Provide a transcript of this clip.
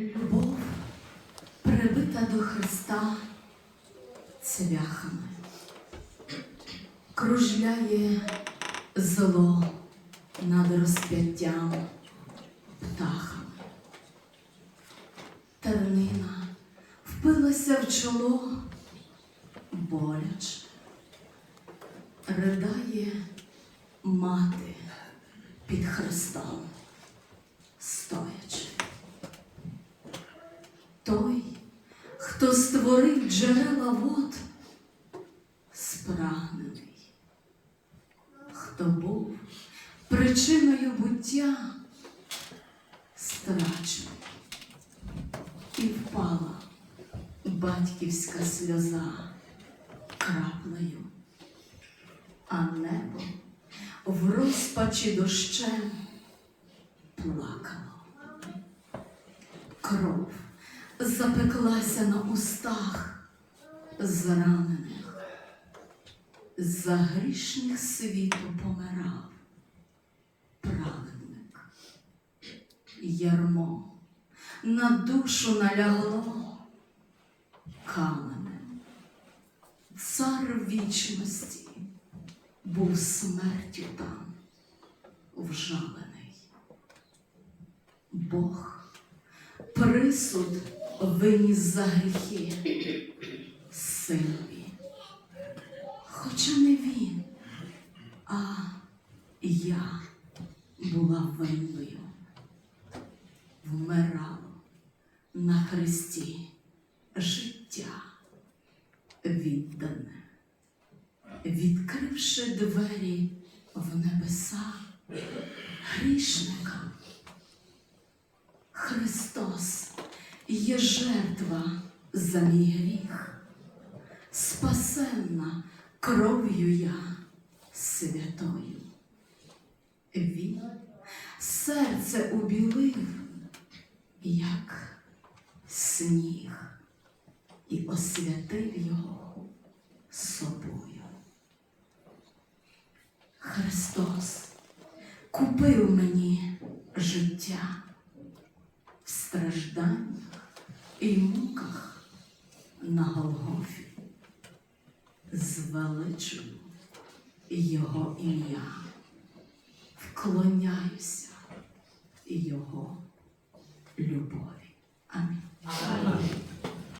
Любов прибита до Христа цвяхами, кружляє зло над розп'яттям птахами. Тернина впилася в чоло боляче, ридає мати під Христом стоячи. Той, хто створив джерела вод, спрагнений, хто був причиною буття, страчений, і впала батьківська сльоза краплею, а небо в розпачі дощем плакало. Кров запеклася на устах зранених, за грішних світу помирав праведник. Ярмо на душу налягло каменем. Цар вічності був смертю там вжалений. Бог присуд виніс за гріхи синові. Хоча не він, а я була винною. Вмирало на хресті життя віддане, відкривши двері в небеса грішника. Христос є жертва за мій гріх, спасенна кров'ю я святою. Він серце убілив, як сніг, і освятив його собою. Христос купив мені життя в стражданнях і муках на Голгофі. Звеличую Його ім'я, вклоняюся Його любові. Амінь.